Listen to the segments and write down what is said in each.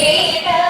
Eita!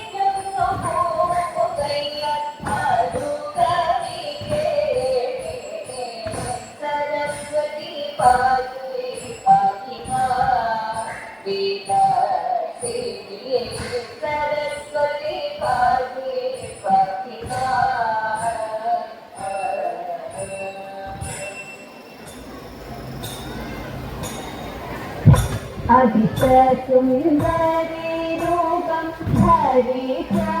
അതിശസുന്ദരി രൂപം ഹരിചരാചീർഘം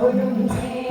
todo mundo.